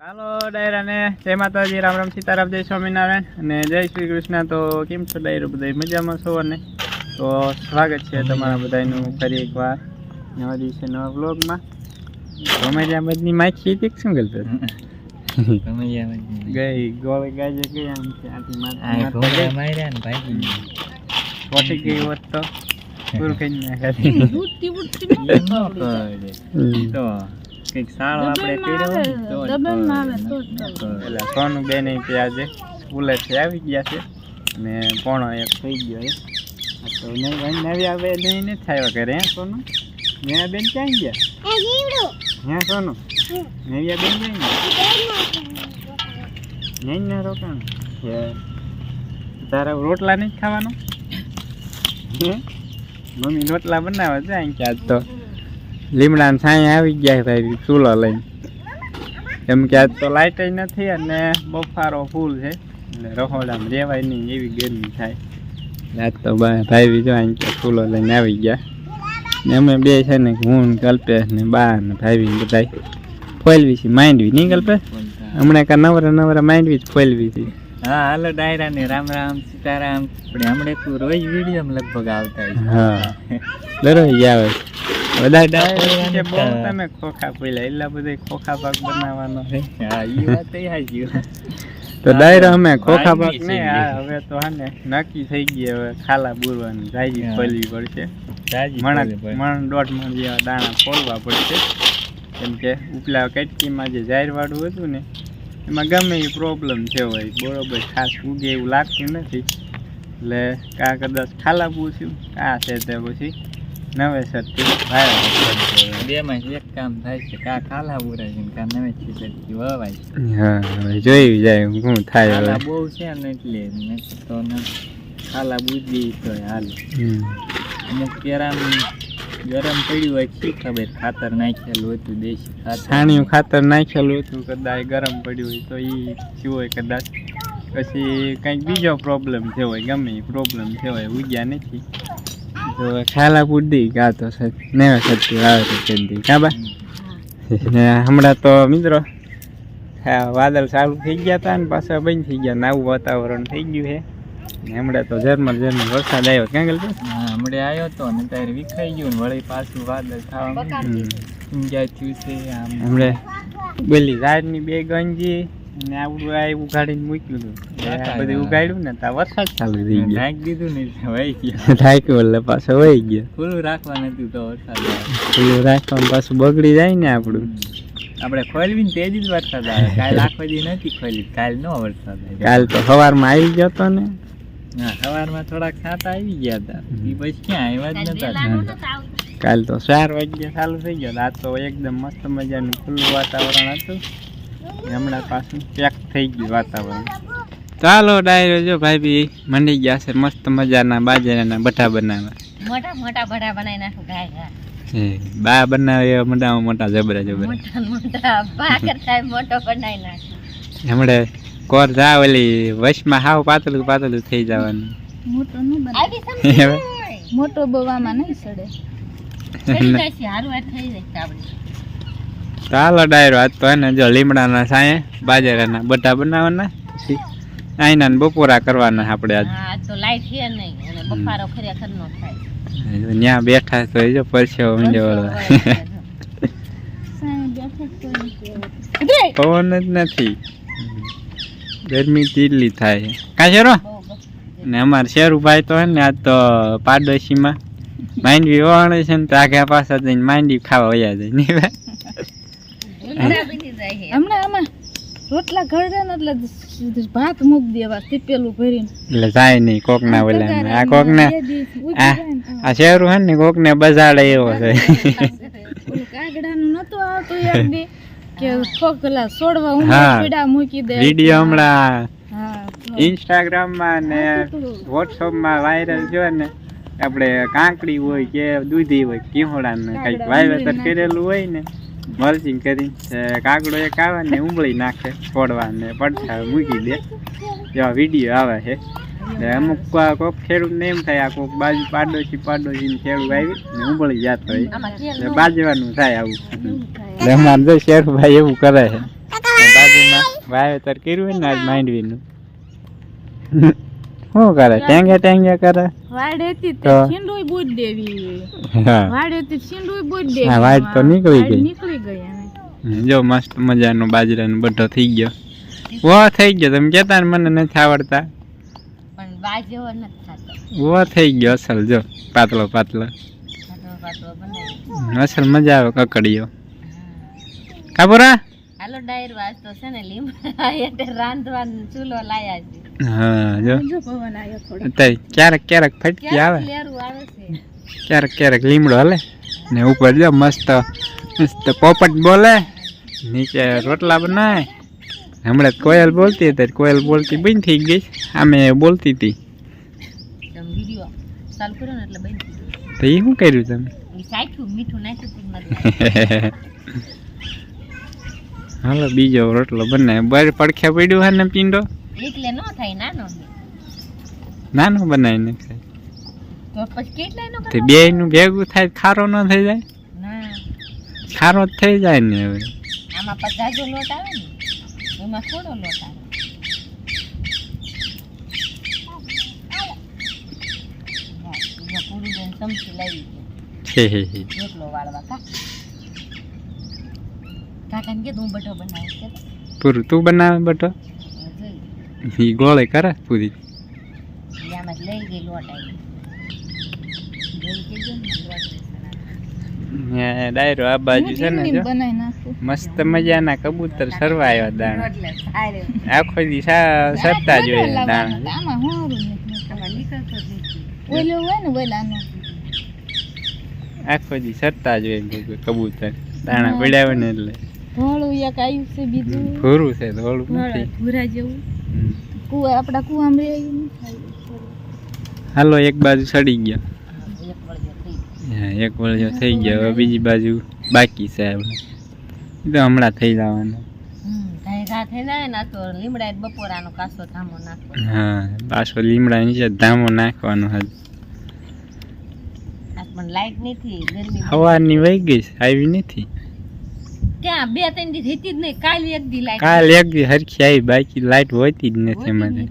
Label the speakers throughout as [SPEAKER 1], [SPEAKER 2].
[SPEAKER 1] ચાલો ડાયરાને. જય માતાજી રામ રામ સીતારામ જય સ્વામિનારાયણ. અને જય શ્રી કૃષ્ણ. તો કેમ છો ડાયરો બધા મજામાં છો અને? તો સ્વાગત છે તમારા બધાનું ફરી એકવાર નવા દિવસે નવા બ્લોગમાં જ્યાં બધી માખી હતી? શું કરતો ગઈ ગોળે ગાજે ગઈ આમ છે આથી માથે પોટી ગઈ હોત તો. પૂરું કઈ નાખે કંઈક સારો આપણે કર્યો ને એટલે સોનું બેન આજે સ્કૂલેથી આવી ગયા છે. ને પોણો એક થઈ ગયો એ. તો નવી આવે નહીં નથી થાય ઘરે હે સોનું? નયા બેન ક્યાં ગયા? હે સોનું? નવ્યા બેન ક્યાં ગયા? નહીં ના રોકાણ? તારા રોટલા નહીં ખાવાનો? હે? મમ્મી રોટલા બનાવે છે અહીં કે આજ તો. લીમડા છાંય આવી ગયા ભાઈ ચૂલો લઈને. કેમ કે આજ તો લાઇટ નથી અને બફારો ફૂલ છે. એટલે રહોડામાં રહેવાય નહીં એવી ગરમી થાય. આજ તો ભાઈ બીજો અહીં ચૂલો લઈને આવી ગયા. ને અમે બે છે ને હું કલ્પેશ ને બા ને ભાઈ બધા ફોલવી છે માંડવી. નહીં કલ્પેશ હમણાં કા નવરા નવરા માંડવી જ ફોલવી છે.
[SPEAKER 2] હા હાલો ડાયરા ને રામ રામ સીતારામ. પણ હમણાં તું રોજ વીડિયો લગભગ આવતા.
[SPEAKER 1] હા. દરરોજ આવે. બધા ડાયરેક્ટ કે બહુ તમે ખોખા પહેલા એટલા બધા ખોખા પાક બનાવવાનો છે.
[SPEAKER 2] હા ઈ વાત એ હાજી
[SPEAKER 1] તો ડાયરા અમે ખોખા પાક
[SPEAKER 2] ને
[SPEAKER 1] આ હવે તો હા ને નક્કી થઈ ગઈ હવે ખાલા બુરવાની જાજી
[SPEAKER 2] હા.
[SPEAKER 1] ફોલવી પડશે. મણ મણ દોઢ મણ જેવા દાણા ફોલવા પડશે. કેમ કે ઉપલા કટકીમાં જે જાહેરવાળું હતું ને એમાં ગમે એ પ્રોબ્લેમ છે હોય બરોબર ખાસ ઉગે એવું લાગતું નથી. એટલે કા કદાચ ખાલા પૂછ્યું કાં છે તે પછી. નવેસરથી ભાઈ
[SPEAKER 2] બે માં એક કામ થાય છે કા ખાલા બુરાય છે કા નવે છે વવાય
[SPEAKER 1] હા હવે જાય શું થાય હવે
[SPEAKER 2] બહુ છે ને એટલે તો ખાલા બુજી તો હાલ. અમુક ગરમ પડ્યું હોય શી ખબર ખાતર નાખેલું હતું દેશી ખાતર
[SPEAKER 1] છાણિયું ખાતર નાખેલું હતું, કદાચ ગરમ પડ્યું હોય તો એ શું કદાચ પછી કંઈક બીજો પ્રોબ્લેમ થયો હોય, ગમે પ્રોબ્લેમ થયો હોય, ઉગ્યા નથી તો ખાલા પૂરતી કા તો નેવે સત્તી આવે તો કા બા. ને હમણાં તો મિત્રો હા વાદળ ચાલુ થઈ ગયા હતા ને પાછા બંધ થઈ ગયા. નવું વાતાવરણ થઈ ગયું છે. ને હમણાં તો ઝરમર ઝરમર વરસાદ આવ્યો ક્યાં ગયેલો
[SPEAKER 2] હમણાં આવ્યો તો ને ત્યારે વિખાઈ ગયું ને વળી પાછું વાદળ થવા. ઊંઘ્યા થયું છે આમ.
[SPEAKER 1] બોલી ઝાડની બે ગંજી અને આવું આ ઉગાડીને મૂક્યું હતું. બધું ઉગાડ્યું ને ત્યાં વરસાદ ચાલુ થઈ ગયો.
[SPEAKER 2] નાખી દીધું ને વહી ગયો.
[SPEAKER 1] ઢાંક્યું એટલે પાછો વહી ગયો.
[SPEAKER 2] ખુલ્લું રાખવા નથી તો વરસાદ
[SPEAKER 1] ખુલ્લું રાખવાનું પાછું બગડી જાય ને આપણું.
[SPEAKER 2] આપણે ખોલવી ને તેજી જ વરસાદ આવે. કાલ આખો દી નથી ખોલી કાલ નો વરસાદ આવે
[SPEAKER 1] કાલ તો સવારમાં આવી ગયો તો ને.
[SPEAKER 2] હા સવારમાં થોડાક ખાતા આવી ગયા હતા. એ પછી ક્યાં આવ્યા જ નતા.
[SPEAKER 1] કાલ તો ચાર વાગ્યા ચાલુ થઈ ગયો. આજ તો એકદમ મસ્ત મજાનું ખુલ્લું વાતાવરણ હતું. ને હમણાં પાછું પેક થઈ ગયું વાતાવરણ. ચાલો ડાયરો જો ભાઈ બી મંડી ગયા છે મસ્ત મજાના બાજરાના બટા બનાવવા.
[SPEAKER 3] મોટા મોટા બટા બનાવી નાખું ગાય
[SPEAKER 1] બા બનાવે એવા મોટા મોટા જબરા જબરા.
[SPEAKER 3] મોટા મોટા થાય મોટો બનાવી નાખું.
[SPEAKER 1] હમણે કોર જા ઓલી વશમાં હાવ પાતળું પાતળું થઈ જવાનું.
[SPEAKER 4] મોટો ન બને
[SPEAKER 3] આવી સમજી
[SPEAKER 1] હવે?
[SPEAKER 4] મોટો બવામાં નહીં સડે.
[SPEAKER 3] થઈ જશે હારું આ થઈ જશે આપણે
[SPEAKER 1] ચાલો ડાયરો આજ તો એને ને જો લીમડાના સાંયે બાજરાના બટા બનાવવાના પછી આઈના ને બપોરા કરવાના આપણે આજ.
[SPEAKER 3] આજ તો લાઈટ છે નહીં અને બફારો ખરેખર નો થાય.
[SPEAKER 1] ત્યાં બેઠા તો જો પરસેવો
[SPEAKER 4] આવતું.
[SPEAKER 1] પવન જ નથી. ગરમી તીરલી થાય. છે કા શેરો ને અમારે શેરુભાઈ તો હે ને આજ તો પાડોશીમાં માંડવી વવાણે છે ને તો આગા પાછા જઈને માંડવી ખાવા વયા જાય નહીં ભાઈ?
[SPEAKER 3] ઉંદરા બીની જાય છે
[SPEAKER 4] હમણાં આમાં રોટલા ઘરડે ને એટલે માં ભાત મૂક દેવા ટીપેલું ભરીને.
[SPEAKER 1] એટલે જાય નહીં કોક ના ઓલા આ કોક ને
[SPEAKER 4] બે દિવસ ઉગી
[SPEAKER 1] આ
[SPEAKER 4] જાય ને
[SPEAKER 1] આ શેરું હે ને કોક ને બજાડે એવો છે.
[SPEAKER 4] કાગડાનું નતું આવતું એક દી કે છોકલા છોડવા
[SPEAKER 1] હા.
[SPEAKER 4] પીડા મૂકી દે.
[SPEAKER 1] વીડિયો હમણાં
[SPEAKER 4] હા
[SPEAKER 1] ઇન્સ્ટાગ્રામમાં ને વોટ્સઅપમાં વાયરલ થયો ને આપણે કાંકડી હોય કે દૂધી હોય કિહોડા ને કંઈક વાવેતર કરેલું હોય ને મલ્ચિંગ કરી કાગડો એક આવે ને ઉંબળી નાખે પડવાને પડછા મૂકી દે. એવા વીડિયો આવે છે અમુક કોક ખેડૂત ને એમ થાય, આ કોક બાજુ પાડોશી પાડોશી ખેડૂત આવી ને ઉંબળી જતો હોય. એટલે બાજવાનું થાય આવું. એટલે અમારે જો શેરભાઈ એવું કરે છે.
[SPEAKER 2] બાજુમાં
[SPEAKER 1] વાવેતર કર્યું હોય ને, આજ માંડવીનું. શું કરે? ટેંગે ટેંગે કરે?
[SPEAKER 4] વાડેથી તે
[SPEAKER 1] તો?
[SPEAKER 4] છીંડુય બુજ દેવી
[SPEAKER 1] હા.
[SPEAKER 4] વાડેથી છીંડુય બુજ દેવી
[SPEAKER 1] હા, વાડ તો નીકળી ગઈ.
[SPEAKER 4] નીકળી ગઈ
[SPEAKER 1] જો મસ્ત મજાનો બાજરાનો બધો થઈ ગયો. વો થઈ ગયો. તમે કહેતા ને મને નથી આવડતા.
[SPEAKER 3] પણ બાજરો નથી
[SPEAKER 1] વો થઈ ગયો અસલ જો. પાતળો પાતળો.
[SPEAKER 3] પાતળો પાતળો
[SPEAKER 1] અસલ મજા આવે કકડીયો કાપુરા?
[SPEAKER 3] હાલો ડાયર વાસ તો છે ને લીમડા રાંધવાનું ચૂલો લાયા છે.
[SPEAKER 1] હા જો. અત્યારે ક્યારેક ક્યારેક ફટકી આવે. ક્યારેક ક્યારેક લીમડો હાલે. ને ઉપર જો મસ્ત મસ્ત પોપટ બોલે. નીચે રોટલા બનાવે. હમણાં કોયલ બોલતી હતી કોયલ બોલતી બંધ થઈ ગઈ. આમે બોલતી હતી. તો એ શું કર્યું તમે? હાલો બીજો રોટલો બને બર પડખે પડ્યું હે ને પીંડો?
[SPEAKER 3] એટલે ન થાય નાનો
[SPEAKER 1] નાનો બનાવી નાખે
[SPEAKER 3] તો પછી કેટલાય નો
[SPEAKER 1] તે બે નું ભેગું થાય ખારો ન થઈ જાય?
[SPEAKER 3] ના.
[SPEAKER 1] ખારો થઈ જાય ને હવે.
[SPEAKER 3] આમાં પચાસો લોટ આવે ને એમાં થોડો લોટ આવે. પૂરી બેન ચમચી લાવી. રોટલો વાળવા કા? કાકાને હું બટો બનાવીશ કે?
[SPEAKER 1] પૂરું તું બનાવે બટો?
[SPEAKER 3] હવે
[SPEAKER 1] ગોળે કરે પૂરી.
[SPEAKER 3] ઈ જ
[SPEAKER 1] ડાયરો આ બાજુ છે ને જો. મસ્ત મજાના કબૂતર સરવા આવ્યા દાણા. આખો દી સરતા જોઈએ દાણા.
[SPEAKER 4] તો આમાં હોરું નથી.
[SPEAKER 3] આમાં નીકળતો જ
[SPEAKER 4] હોય
[SPEAKER 1] આખો દી સરતા જોઈએ કબૂતર. દાણા પડ્યા હોય ને એટલે.
[SPEAKER 4] ધોળું એક આવ્યું છે બીજું.
[SPEAKER 1] ભૂરું છે
[SPEAKER 4] ભૂરા જેવું. કુવા આપડા કુવામાં
[SPEAKER 1] હાલો એક બાજુ સડી ગયા.
[SPEAKER 3] એક વળગ્યો થઈ ગયો.
[SPEAKER 1] હા, એક વળજો થઈ ગયા. હવે બીજી બાજુ બાકી છે આપણે તો હમણાં થઈ જવાનું. હા પાછો લીમડા નીચે ધામો નાખવાનો હજ. સવારની વહી ગઈ આવી નથી.
[SPEAKER 3] ક્યાં બે ત્રણ દી હતી જ નહીં કાલ એક દી લાઈટ
[SPEAKER 1] કાલ એક દી હરખી આવી બાકી લાઈટ હોતી જ નથી
[SPEAKER 3] હોતી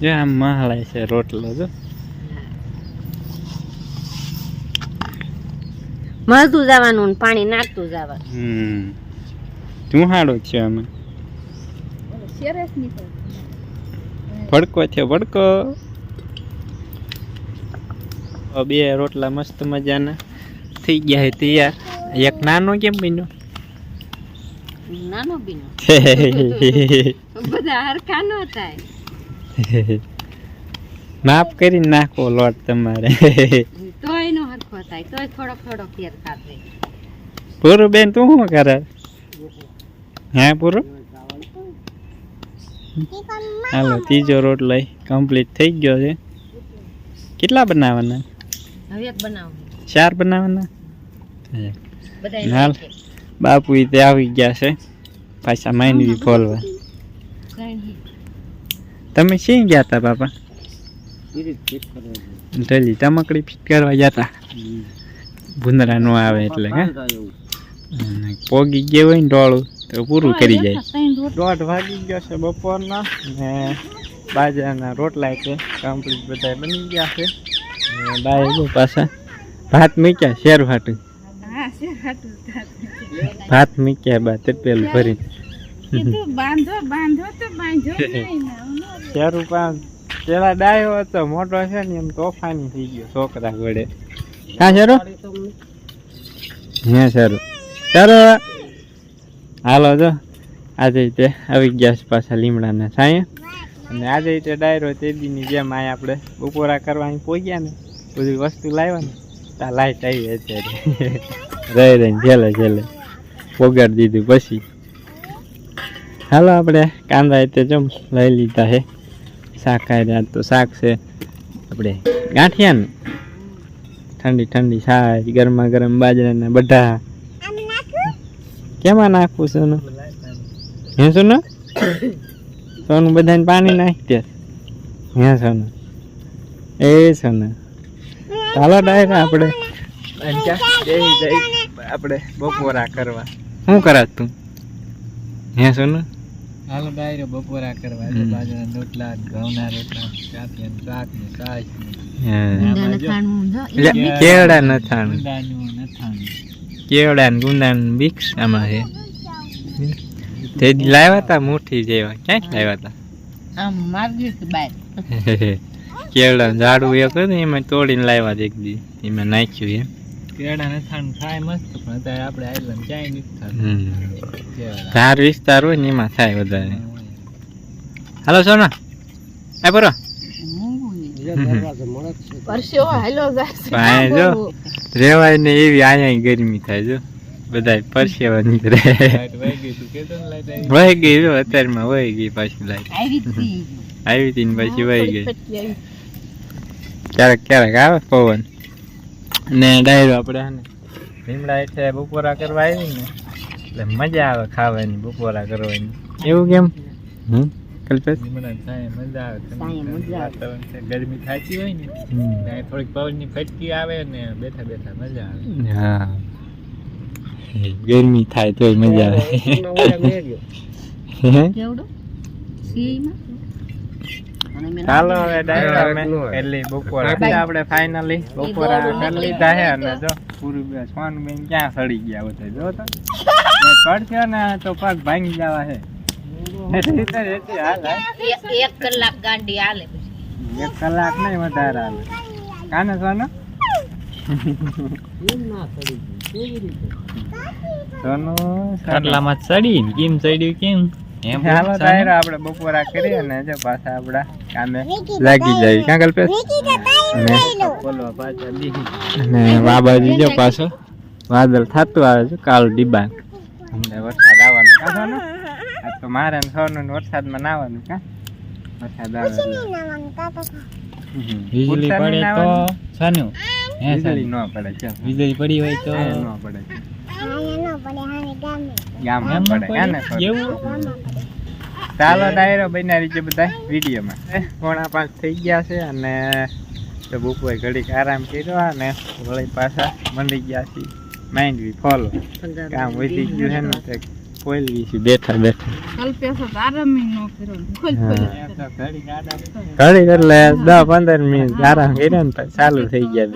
[SPEAKER 3] જ
[SPEAKER 1] આમ મહાલાય છે રોટલો જો.
[SPEAKER 3] મળતું જવાનું ને પાણી નાખતું જવાનું.
[SPEAKER 1] હમ. તું હાડો છે આમાં?
[SPEAKER 4] સરસ
[SPEAKER 1] ભડકો છે ભડકો. બે રોટલા મસ્ત મજાના થઈ ગયા છે તૈયાર. એક નાનો કેમ બન્યો?
[SPEAKER 3] નાનો બીનો બધા હરખા ન થાય.
[SPEAKER 1] માફ કરીને નાખો લોટ તમારે.
[SPEAKER 3] તોય નો હરખો થાય તોય થોડો થોડો ફેર ખાતે
[SPEAKER 1] પૂરું બેન તું શું કરે? હા પૂરું? હાલો ત્રીજો રોટલો કમ્પ્લીટ થઈ ગયો છે. કેટલા બનાવવાના
[SPEAKER 3] હવે એક બનાવું
[SPEAKER 1] ચાર બનાવવાના હાલ. બાપુ તે આવી ગયા છે. પાછા માંડવી ફોલવા. તમે શી ગયા હતા બાપા? ઢલી તમકડી ફિટ કરવા ગયા હતા ભૂંદરા નો આવે એટલે હા? પોગી ગયો હોય ને ડોળું તો પૂરું કરી જાય. દોઢ વાગી ગયો છે બપોરના ને બાજરાના રોટલા છે કમ્પ્લીટ બધા બની ગયા છે. ને બાય પાછા. ભાત મૂક્યા શેર ભાટું. ભાત મૂક્યા બા પેલું ભરી
[SPEAKER 4] બાંધો બાંધો તો બાંધો.
[SPEAKER 1] શેરું પાન. પેલા ડાયો હતો મોટો છે ને એમ તોફાની થઈ ગયો છોકરા વડે. હા હે સારું શેરો હાલો જો. આજે તે આવી ગયા છે પાછા લીમડાના છાંયા. અને આજે તે ડાયરો તે દીની જેમ આ આપણે બપોરા કરવાની પહોંચ્યા ને. બધી વસ્તુ લાવ્યા ને. તા લાઈટ આવી અત્યારે. રહી રહીને છેલ્લે છેલ્લે પોગાડી દીધું પછી. હાલો આપણે કાંદા તે જમ લઈ લીધા છે શાક ખાઈ તો શાક છે. આપણે ગાંઠિયાનું. ઠંડી ઠંડી છાશ ગરમા ગરમ બાજરાના બધા. કેમાં નાખવું સોનું? હે સોનું? સોનું બધાને પાણી નાખી દે હે સોનું? એ સોનું. ચાલો ડાયર આપણે. બેસી જઈ આપણે બપોરા કરવા. શું કરાત તું? હે સોનું?
[SPEAKER 2] હાલો ડાયરો બપોરા કરવા.
[SPEAKER 1] હમ.
[SPEAKER 2] બાજરાના રોટલા ઘઉંના રોટલા કાપી શાક ને ને
[SPEAKER 1] એટલે કેવડા નથાણ કેવડા ને ગુંદા મિક્સ આમાં છે તે લાવ્યા તા મુઠ્ઠી જેવા. ક્યાંક લાવ્યા હતા
[SPEAKER 3] આમ માર્ગી કે બાય.
[SPEAKER 1] કેવડા ઝાડુ એક હતું એમાં તોડીને લાવ્યા હતા એક દી. એમાં નાખ્યું એમ.
[SPEAKER 2] કેળા નથાણું થાય મસ્ત પણ અત્યારે આપણે આયલા ક્યાંય નથી થતું.
[SPEAKER 1] ધાર વિસ્તાર હોય ને એમાં થાય વધારે. હાલો સોના એ બરો રેવાય ને એવી અહીંયા ગરમી થાય જો. બધા પરસેવા નીકળે.
[SPEAKER 2] વહી ગઈ
[SPEAKER 1] જો અત્યારમાં વહી ગઈ પાછી લાઈટ.
[SPEAKER 3] આવી હતી.
[SPEAKER 1] ને પછી વહી ગઈ. ક્યારેક ક્યારેક આવે પવન? ને ડાયરો આપણે હે ને. ભીમડા એટલે બપોરા કરવા આવી ને એટલે મજા આવે ખાવાની બપોરા કરવાની. એવું કેમ? હમ? કલ્પેશ?
[SPEAKER 2] મજા આવે
[SPEAKER 3] મજા આવે.
[SPEAKER 2] ગરમી થાતી હોય ને થોડીક પવનની ફટકી આવે ને બેઠા બેઠા મજા આવે.
[SPEAKER 1] હા. ગરમી થાય તોય મજા આવે?
[SPEAKER 3] સીમાં મેં
[SPEAKER 1] ચાલો હવે ડાયરો અમે એટલી બપોર. આપણે ફાઇનલી બપોર કરી લીધા છે અને જો પૂરું સોન બેન ક્યાં સડી ગયા બધા જો તો. પડશે ને તો પગ ભાંગી જવા હાલ હાલ.
[SPEAKER 3] એક- કલાક ગાંડી હાલે
[SPEAKER 1] એક કલાક નહીં વધારે હાલે. કાને સોનું? સોનું
[SPEAKER 2] ખાટલામાં ચડી કેમ ચડ્યું કેમ?
[SPEAKER 1] આપણે બપોરા કરીએ ને જો પાછા આપડા કામે લાગી જાય. ક્યાં કલ્પેશ જો પાછો. વાદળ થતું આવે છે કાલ ડીબા હમણાં વરસાદ આવવાનો કા સોનું તો મારે ને સોનું ને વરસાદમાં નાવાનું કા? વરસાદ આવે
[SPEAKER 2] વીજળી પડે તો? સાનું.
[SPEAKER 1] વીજળી ન પડે છે
[SPEAKER 2] વીજળી પડી હોય તો
[SPEAKER 1] ન પડે. છે ગામમાં પડે
[SPEAKER 2] પડે?
[SPEAKER 1] ને
[SPEAKER 2] એવું?
[SPEAKER 1] ચાલો ડાયરો બનાવી છે બધા વિડીયોમાં. પોણા પાંચ થઈ ગયા છે અને તો બપોરે ઘડીક આરામ કર્યો અને વળી પાછા મંડી ગયા છે માઇન્ડ બી ફોલો કામ વધી ગયું છે ને કોઈલવી છે બેઠા બેઠા.
[SPEAKER 4] કલ્પેશ તો આરામ ય ન કર્યો. ખોલ ખોલ જ કરે.
[SPEAKER 1] ઘડીક એટલે દસ પંદર મિનિટ આરામ કર્યો ને પછી ચાલુ થઈ ગયા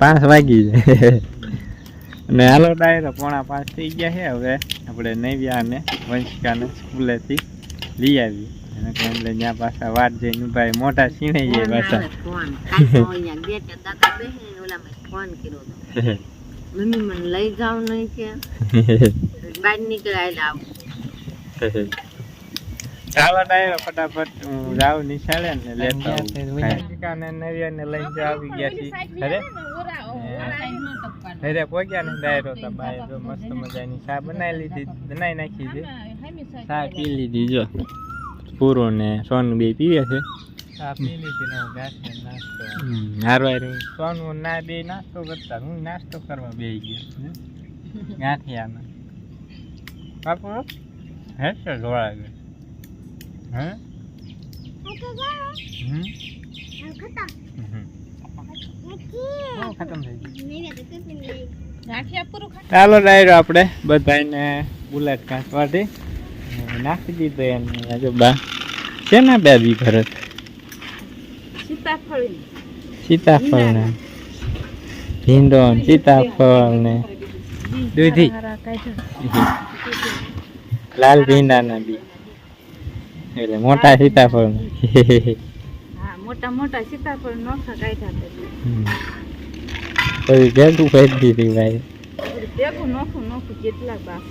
[SPEAKER 1] પાંચ વાગી જાય. અને હાલો ડાયરો પોણા પાંચ થઈ ગયા છે. હવે આપણે નવ્યા અને વંશિકાને સ્કૂલેથી લઈ આવી અને એટલે ત્યાં પાછા વાટ જઈને ભાઈ. મોટા સીણે જાય પાછા.
[SPEAKER 3] ફોન? કર્યો મમ્મી મને લઈ જાવ નહીં કે બહાર નીકળાય આવું
[SPEAKER 1] ચાલો ડાયરો ફટાફટ હું જાઉં નિશાળે ને લેતો આવું.
[SPEAKER 2] ત્યાં
[SPEAKER 1] ને લઈને જો આવી ગયા છી અરે અરે પોગ્યા ને ડાયરો તો બાય જો મસ્ત મજાની ચા બનાવી લીધી બનાવી નાખી છે ચા પી લીધી જો પૂરો ને સોન બે પીવે છે સોનું ના બે નાસ્તો કરતા હું નાસ્તો કરવા બે ગયો ગાંઠિયામાં બાપુ હે તો ધોળા ગયો હે? હમ? હમ. ખતમ થઈ ગયું.
[SPEAKER 4] ગાંઠિયા પૂરું ખા.
[SPEAKER 1] ચાલો ડાયરો આપણે બધાને બુલેટ કાંસવાથી નાખી દીધો એમ બા છે ને બે બી ભરત?
[SPEAKER 4] સીતાફળની.
[SPEAKER 1] સીતાફળ ને ભીંડો સીતાફળ ને દૂધી લાલ ભીંડા ભીંડાના બી એટલે મોટા સીતાફળ ને
[SPEAKER 4] મોટા મોટા સીતાફળ નોખા કાઢ્યા
[SPEAKER 1] પછી ભેગું કરી દીધું ભાઈ
[SPEAKER 4] ભેગું નોખું નોખું કેટલા બાપ.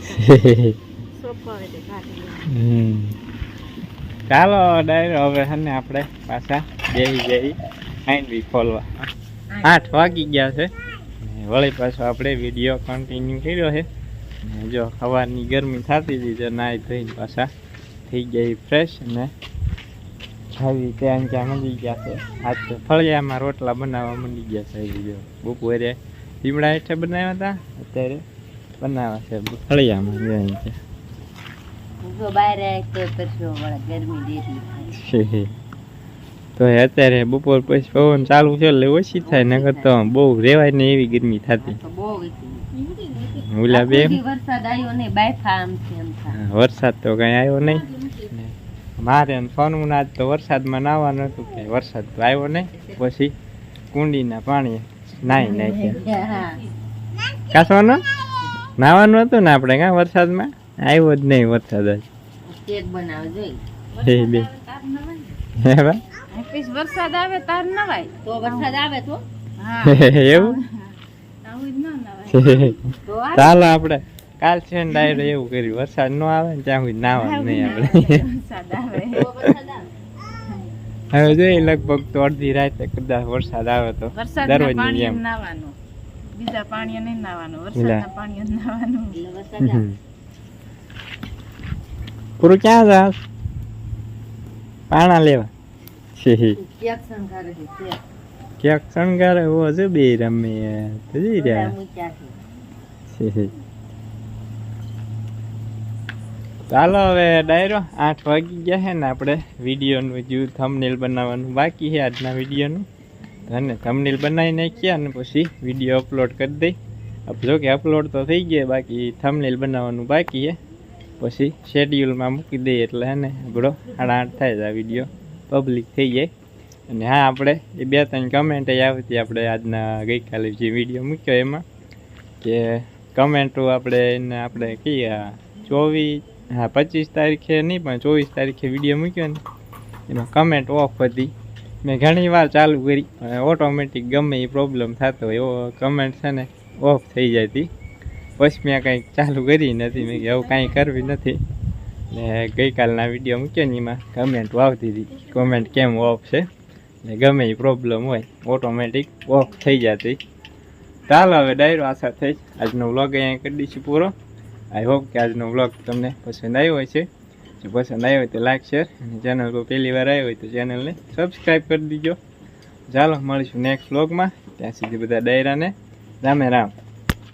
[SPEAKER 1] ચાલો ડાયરો હવે ને આપણે પાછા જઈ જઈ આઈન બી ખોલવા આઠ વાગી ગયા છે. વળી પાછો આપણે વીડિયો કન્ટિન્યુ કર્યો છે. જો સવારની ગરમી થતી હતી તો નાહી ધોઈને પાછા થઈ ગઈ ફ્રેશ અને ખાવી ત્યાં ત્યાં મંડી ગયા છે. આજ તો ફળિયામાં રોટલા બનાવવા મંડી ગયા છે જો. બપોરે લીમડા હેઠે બનાવ્યા હતા અત્યારે બનાવ્યા છે ફળિયામાં જાય છે.
[SPEAKER 3] ગરમી
[SPEAKER 1] તો અત્યારે બપોર પછી પવન ચાલુ છે એટલે ઓછી થાય નકર તો બહુ રેવાય ને એવી ગરમી થતી. ઓલા બે
[SPEAKER 3] વરસાદ આવ્યો ને બાયફા આમ છે એમ
[SPEAKER 1] વરસાદ તો કઈ આવ્યો નહીં. મારે સોનું આજ તો વરસાદમાં નાવાનું હતું કે વરસાદ તો આવ્યો નહીં. પછી કુંડીના પાણી નાઈ નાખ્યા. કા સોનું નાવાનું હતું ને આપણે કાં વરસાદમાં? આવ્યો જ નહીં વરસાદ જ
[SPEAKER 3] કેક બનાવે જોઈ.
[SPEAKER 1] એ બે. હે બા?
[SPEAKER 4] પીસ વરસાદ આવે તાર નવાય?
[SPEAKER 3] તો વરસાદ આવે તો?
[SPEAKER 4] હા.
[SPEAKER 1] એવું?
[SPEAKER 4] આવું જ ન નવાય.
[SPEAKER 3] તો આવે.
[SPEAKER 1] ચાલો આપણે કાલ છે ને ડાયરો એવું કર્યું. વરસાદ નો આવે ને ત્યાં સુધી નાવા નહીં આપણે.
[SPEAKER 4] વરસાદ આવે.
[SPEAKER 3] તો વરસાદ આવે.
[SPEAKER 1] હવે જોઈએ લગભગ તો અડધી રાતે કદાચ વરસાદ આવે તો.
[SPEAKER 4] વરસાદના
[SPEAKER 1] દરરોજ
[SPEAKER 4] પાણીએ
[SPEAKER 1] જેમ.
[SPEAKER 4] નાવાનું. બીજા પાણી નહીં નાવાનું. વરસાદના પાણી નાવાનું.
[SPEAKER 1] પૂરું ક્યાં જાસ પાણા લેવા. છે.
[SPEAKER 3] શણગારે છે
[SPEAKER 1] ક્યાંક. શણગારે હો છે બે રમે તો જઈ રહ્યા. ચાલો હવે ડાયરો આઠ વાગી ગયા છે ને આપણે વિડીયોનું જ્યુ થમનેલ બનાવવાનું બાકી છે આજના વિડીયોનું. અને થમનેલ બનાવી નાખ્યા અને પછી વીડિયો અપલોડ કરી દઈ. જો કે અપલોડ તો થઈ ગયા બાકી થમનેલ બનાવવાનું બાકી છે. પછી શેડ્યુલમાં મૂકી દઈએ એટલે હે ને આપણો સાડા આઠ થાય છે આ વીડિયો. પબ્લિક થઈ જાય. અને હા, આપણે એ બે ત્રણ કમેન્ટ આવી હતી આપણે આજના ગઈકાલે જે વીડિયો મૂક્યો એમાં, કે કમેન્ટો આપણે એને આપણે કહીએ ચોવીસ, હા, પચીસ તારીખે નહીં, પણ ચોવીસ તારીખે વીડિયો મૂક્યો ને, એમાં કમેન્ટ ઓફ હતી. મેં ઘણી વાર ચાલુ કરી ઓટોમેટિક ગમે એ પ્રોબ્લેમ થતો હોય, એવો કમેન્ટ છે ને ઓફ થઈ જાય હતી. પછી મેં કંઈક ચાલુ કરી નથી, મેં કીધું એવું કાંઈ કરવી નથી. ને ગઈકાલના વીડિયો મૂક્યો ને એમાં કમેન્ટ આવતી હતી. કોમેન્ટ કેમ ઓફ છે ને ગમે એ પ્રોબ્લેમ હોય ઓટોમેટિક ઓફ થઈ જતી. ચાલો હવે ડાયરો આશા થઈ. આજનો વ્લોગ અહીંયા કરી દઈશું પૂરો. આઈ હોપ કે આજનો વ્લોગ તમને પસંદ આવ્યો હોય છે જો પસંદ આવ્યો હોય તો લાઈક શેર અને ચેનલ પર પહેલી વાર આવ્યો હોય તો ચેનલને સબસ્ક્રાઈબ કરી દીજો. ચાલો, મળીશું નેક્સ્ટ વ્લોગમાં ત્યાં સુધી બધા ડાયરાને રામે રામ.